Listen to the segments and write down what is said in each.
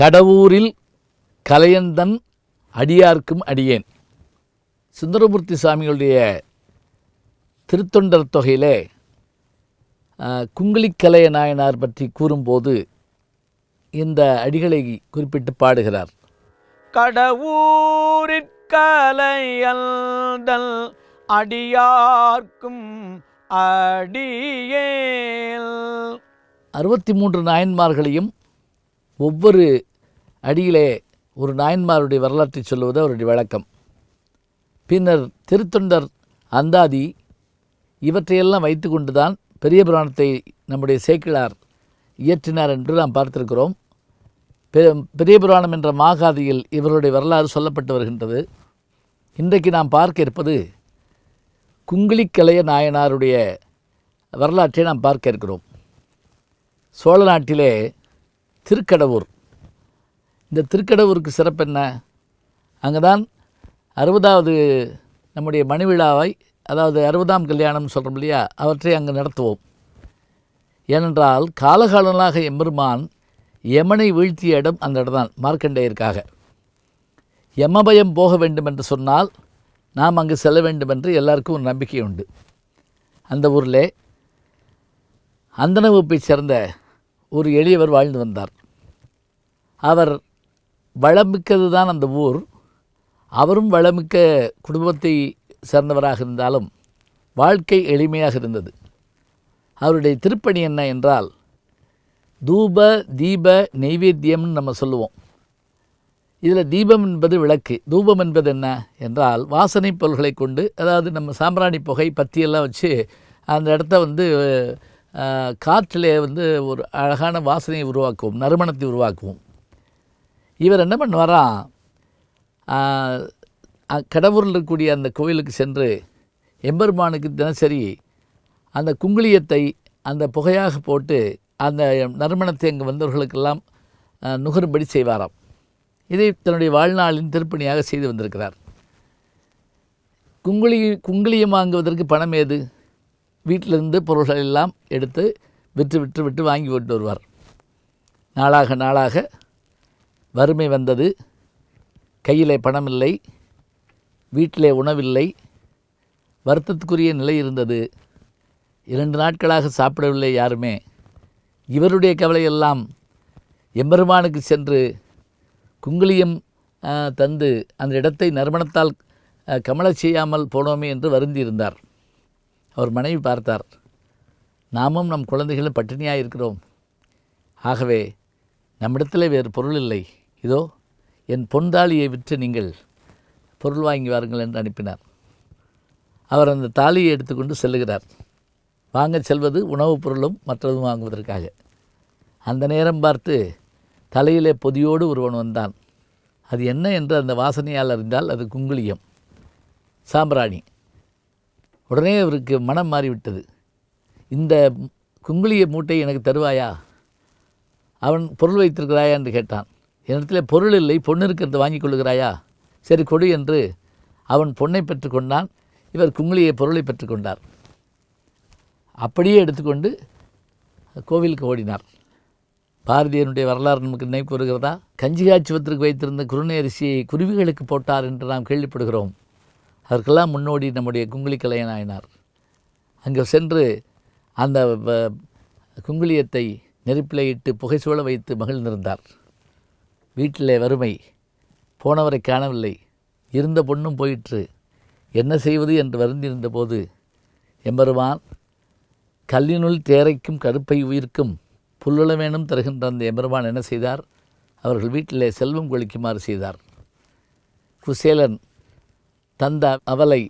கடவுரில் கலையந்தன் அடியார்க்கும் அடியேன். சுந்தரமூர்த்தி சுவாமிகளுடைய திருத்தொண்டர் தொகையிலே குங்குளிக்கலைய நாயனார் பற்றி கூறும்போது இந்த அடிகளை குறிப்பிட்டு பாடுகிறார். கடவுரிற்கலையல்தல் அடியார்க்கும் அடியேல். அறுபத்தி மூன்று நாயன்மார்களையும் ஒவ்வொரு அடியிலே ஒரு நாயன்மாருடைய வரலாற்றை சொல்லுவது அவருடைய வழக்கம். பின்னர் திருத்தொண்டர் அந்தாதி இவற்றையெல்லாம் வைத்து கொண்டுதான் பெரிய புராணத்தை நம்முடைய சேக்கிழார் இயற்றினார் என்று நாம் பார்த்திருக்கிறோம். பெ- பெரிய புராணம் என்ற மாகாதியில் இவருடைய வரலாறு சொல்லப்பட்டு வருகின்றது. இன்றைக்கு நாம் பார்க்க இருப்பது குங்குளிக்கலைய நாயனாருடைய வரலாற்றை நாம் பார்க்க இருக்கிறோம். சோழ நாட்டிலே திருக்கடவூர். இந்த திருக்கடவூருக்கு சிறப்பு என்ன? அங்கே தான் அறுபதாவது நம்முடைய மணிவிழாவை அதாவது அறுபதாம் கல்யாணம் சொல்கிறோம் இல்லையா அவற்றை அங்கே நடத்துவோம். ஏனென்றால் காலகாலங்களாக எம்பெருமான் யமனை வீழ்த்திய இடம் அந்த இடம் தான் மார்க்கண்டேயருக்காக. யமபயம் போக வேண்டும் என்று சொன்னால் நாம் அங்கு செல்ல வேண்டும் என்று எல்லாருக்கும் ஒரு நம்பிக்கை உண்டு அந்த ஊரில் அந்தன வகுப்பைச் சேர்ந்த ஒரு எளியவர் வாழ்ந்து வந்தார். அவர் வளமிக்கது தான் அந்த ஊர். அவரும் வளமிக்க குடும்பத்தை சேர்ந்தவராக இருந்தாலும் வாழ்க்கை எளிமையாக இருந்தது. அவருடைய திருப்பணி என்ன என்றால் தூப தீப நெய்வேத்தியம்னு நம்ம சொல்லுவோம். இதில் தீபம் என்பது விளக்கு. தூபம் என்பது என்ன என்றால் வாசனை பொருள்களை கொண்டு அதாவது நம்ம சாம்பிராணி புகை பத்தியெல்லாம் வச்சு அந்த இடத்த வந்து காற்றிலே வந்து ஒரு அழகான வாசனையை உருவாக்குவோம் நறுமணத்தை உருவாக்குவோம். இவர் என்ன பண்ணுவாராம் கடவுரில் இருக்கக்கூடிய அந்த கோயிலுக்கு சென்று எம்பெருமானுக்கு தினசரி அந்த குங்குளியத்தை அந்த புகையாக போட்டு அந்த நறுமணத்தை அங்கே வந்தவர்களுக்கெல்லாம் நுகரும்படி செய்வாராம். இதை தன்னுடைய வாழ்நாளின் திருப்பணியாக செய்து வந்திருக்கிறார். குங்குளி குங்குளியம் வாங்குவதற்கு பணம் ஏது? வீட்டிலிருந்து பொருள்கள் எல்லாம் எடுத்து விற்று விற்று விட்டு வாங்கி கொண்டு வருவார். நாளாக நாளாக வறுமை வந்தது. கையிலே பணமில்லை வீட்டிலே உணவில்லை. வருத்தத்துக்குரிய நிலை இருந்தது. இரண்டு நாட்களாக சாப்பிடவில்லை யாருமே. இவருடைய கவலையெல்லாம் எம்பெருமானுக்கு சென்று குங்குளியம் தந்து அந்த இடத்தை நறுமணத்தால் ஆ, செய்யாமல் போனோமே என்று வருந்தி இருந்தார் அவர் மனைவி பார்த்தார். நாமும் நம் குழந்தைகளும் பட்டினியாக இருக்கிறோம். ஆகவே நம்மிடத்தில் வேறு பொருள் இல்லை. இதோ என் பொன்தாலியை விற்று நீங்கள் பொருள் வாங்கி வாருங்கள் என்று அனுப்பினார். அவர் அந்த தாலியை எடுத்துக்கொண்டு செல்லுகிறார். வாங்கச் செல்வது உணவுப் பொருளும் மற்றதும் வாங்குவதற்காக. அந்த நேரம் பார்த்து தலையிலே பொதியோடு ஒருவன் வந்தான். அது என்ன? என்று அந்த வாசனையால் அறிந்தால் அது குங்குளியம். சாம்பிராணி உடனே அவருக்கு மனம் மாறிவிட்டது. இந்த குங்குளிய மூட்டை எனக்கு தருவாயா? அவன் பொருள் வைத்திருக்கிறாயா என்று கேட்டான். என்னிடத்தில் பொருள் இல்லை பொண்ணு இருக்கிறது வாங்கி கொள்ளுகிறாயா? சரி கொடு என்று அவன் பொண்ணை பெற்றுக்கொண்டான் இவர் குங்குளிய பொருளை பெற்றுக்கொண்டார் அப்படியே எடுத்துக்கொண்டு கோவிலுக்கு ஓடினார். பாரதியனுடைய வரலாறு நமக்கு நினைவு கூறுகிறதா? கஞ்சி வைத்திருந்த குருணை அரிசியை குருவிகளுக்கு போட்டார் என்று நாம் கேள்விப்படுகிறோம். அதற்கெல்லாம் முன்னோடி நம்முடைய குங்குளி கலையனாயினார் அங்கே சென்று அந்த வ- குங்குளியத்தை நெருப்பிலே இட்டு புகை சூழ வைத்து மகிழ்ந்திருந்தார் வீட்டிலே வறுமை போனவரை காணவில்லை. இருந்த பொண்ணும் போயிற்று. என்ன செய்வது என்று வருந்திருந்த போது எம்பெருமான் கல்லினுள் தேரைக்கும் கருப்பை உயிர்க்கும் புல்லுளவேனும் தருகின்ற அந்த எம்பெருமான் என்ன செய்தார்? அவர்கள் வீட்டிலே செல்வம் கொளிக்குமாறு செய்தார். குசேலன் தந்த அவலை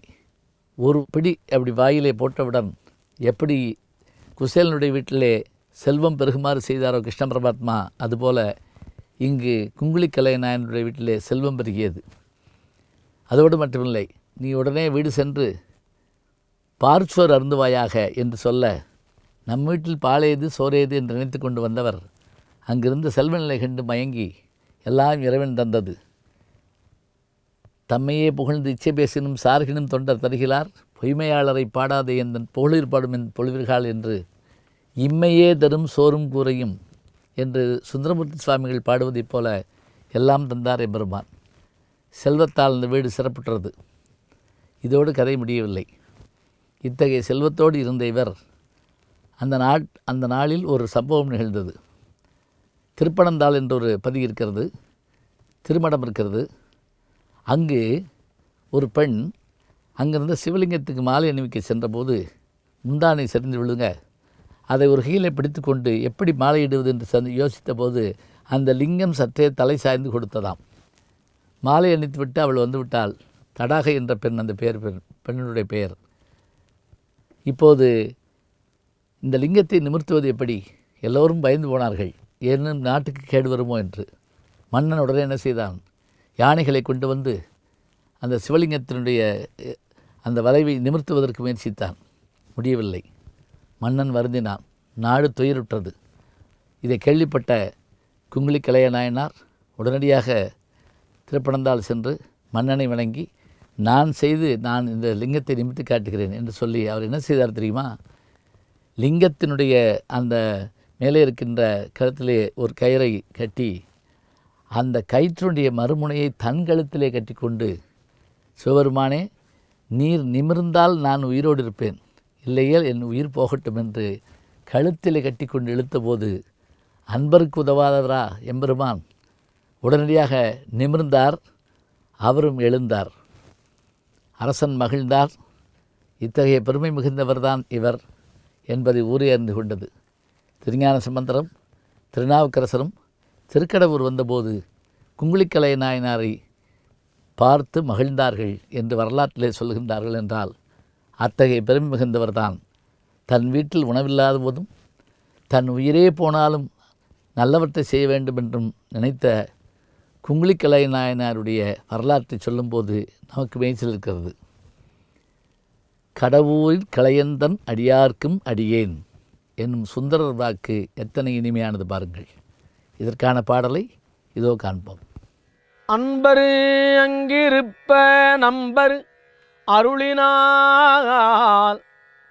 ஒரு பிடி அப்படி வாயிலே போட்டவுடன் எப்படி குசேலனுடைய வீட்டிலே செல்வம் பெருகுமாறு செய்தாரோ கிருஷ்ண பரமாத்மா அதுபோல இங்கு குங்குளி கலைநாயனுடைய வீட்டிலே செல்வம் பெருகியது. அதோடு மட்டுமில்லை நீ உடனே வீடு சென்று பார்ச்சுவர் அருந்துவாயாக என்று சொல்ல நம் வீட்டில் பாலேது சோறேது என்று நினைத்து கொண்டு வந்தவர் அங்கிருந்த செல்வ நிலை கண்டு மயங்கி எல்லாம் இறைவன் தந்தது. தம்மையே புகழ்ந்து இச்சை பேசினும் சார்கினும் தொண்டர் தருகிறார். பொய்மையாளரை பாடாதே எந்தன் புகழிற் பாடும் என் பொழிவிர்கள் என்று இம்மையே தரும் சோறும் கூரையும் என்று சுந்தரமூர்த்தி சுவாமிகள் பாடுவதைப் போல எல்லாம் தந்தார் எம்பெருமான் செல்வத்தால் இந்த வீடு சிறப்புற்றது. இதோடு கதை முடியவில்லை. இத்தகைய செல்வத்தோடு இருந்த இவர் அந்த நாட் அந்த நாளில் ஒரு சம்பவம் நிகழ்ந்தது. திருப்பணந்தாள் என்ற ஒரு பதி இருக்கிறது திருமணம் இருக்கிறது. அங்கு ஒரு பெண் அங்கிருந்த சிவலிங்கத்துக்கு மாலை அணிவிக்க சென்றபோது முந்தானை சரிந்து விழுங்க. அதை ஒரு கீழே பிடித்து கொண்டு எப்படி மாலையிடுவது என்று சந்தி யோசித்த போது அந்த லிங்கம் சற்றே தலை சாய்ந்து கொடுத்ததாம். மாலை அணித்து விட்டு அவள் வந்துவிட்டாள். தடாக தடாகை என்ற பெண் அந்த பெயர் பெண் பெண்ணினுடைய பெயர். இப்போது இந்த லிங்கத்தை நிமிர்த்துவது எப்படி? எல்லோரும் பயந்து போனார்கள். ஏனும் நாட்டுக்கு கேடு வருமோ என்று. மன்னன் உடனே என்ன செய்தான்? யானைகளை கொண்டு வந்து அந்த சிவலிங்கத்தினுடைய அந்த வளைவை நிமிர்த்துவதற்கு முயற்சித்தான். முடியவில்லை. மன்னன் வருந்தினான். நாடு துயருற்றது. இதை கேள்விப்பட்ட குங்குளி கலைய நாயனார் உடனடியாக திருப்பணந்தால் சென்று மன்னனை வணங்கி நான் செய்து நான் இந்த லிங்கத்தை நிமித்து காட்டுகிறேன் என்று சொல்லி அவர் என்ன செய்தார் தெரியுமா? லிங்கத்தினுடைய அந்த மேலே இருக்கின்ற கழுத்திலே ஒரு கயிறை கட்டி அந்த கயிற்றுடைய மறுமுனையை தன் கழுத்திலே கட்டிக்கொண்டு சிவபெருமானே நீர் நிமிர்ந்தால் நான் உயிரோடு இருப்பேன் இல்லையேல் என் உயிர் போகட்டும் என்று கழுத்திலே கட்டிக்கொண்டு இழுத்தபோது அன்பருக்கு உதவாதவரா எம்பெருமான்? உடனடியாக நிமிர்ந்தார் அவரும் எழுந்தார். அரசன் மகிழ்ந்தார் இத்தகைய பெருமை மிகுந்தவர்தான் இவர் என்பதை ஊரே அறிந்து கொண்டது. திருஞான சம்பந்தரும் திருநாவுக்கரசரும் திருக்கடவுர் வந்தபோது குங்குளிக்கலை நாயனாரை பார்த்து மகிழ்ந்தார்கள் என்று வரலாற்றிலே சொல்கின்றார்கள் என்றால் அத்தகைய பெருமை மிகுந்தவர்தான். தன் வீட்டில் உணவில்லாத போதும் தன் உயிரே போனாலும் நல்லவற்றை செய்ய வேண்டும் என்றும் நினைத்த குங்குளிக்கலை நாயனாருடைய வரலாற்றை சொல்லும்போது நமக்கு மேய்ச்சல் இருக்கிறது. கடவுளில் கலையந்தன் அடியார்க்கும் அடியேன் என்னும் சுந்தரர் வாக்கு எத்தனை இனிமையானது பாருங்கள். இதற்கான பாடலை இதோ காண்போம். அன்பரு அங்கிருப்ப நம்பர் அருளினால்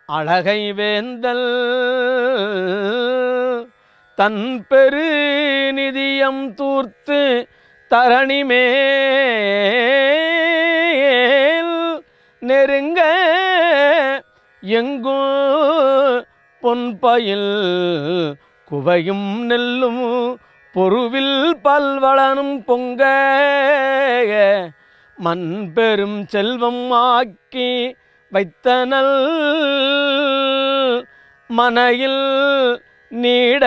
அழகை வேந்தல் தன் பெரு நிதியம் தூர்த்து தரணிமே நெருங்க நெருங்க எங்கும் பொன்பயில் குவையும் நெல்லும் பொருவில் பல்வளனும் பொங்க மண் பெரும் செல்வம் ஆக்கி வைத்தனல் மனையில் நீட